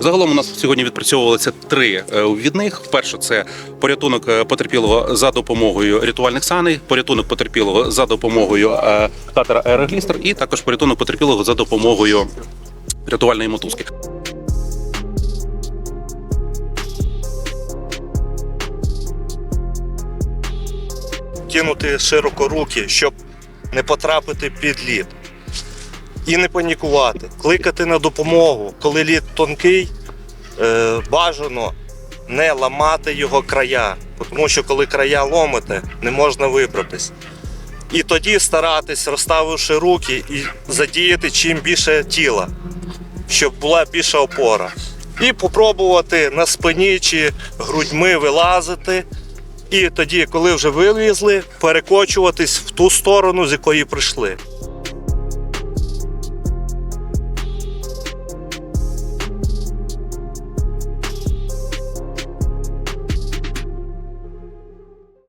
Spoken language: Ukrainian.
Загалом у нас сьогодні відпрацьовувалися три е, від них. Перше це порятунок е, потерпілого за допомогою рятувальних саней, порятунок потерпілого за допомогою е, катера аероглістер і також порятунок потерпілого за допомогою рятувальної мотузки. кинути широко руки, щоб не потрапити під лід. І не панікувати, кликати на допомогу. Коли лід тонкий, е, бажано не ламати його края, тому що коли края ломите, не можна вибратись. І тоді старатись, розставивши руки, і задіяти чим більше тіла, щоб була більша опора. І попробувати на спині чи грудьми вилазити. І тоді, коли вже вилізли, перекочуватись в ту сторону, з якої прийшли.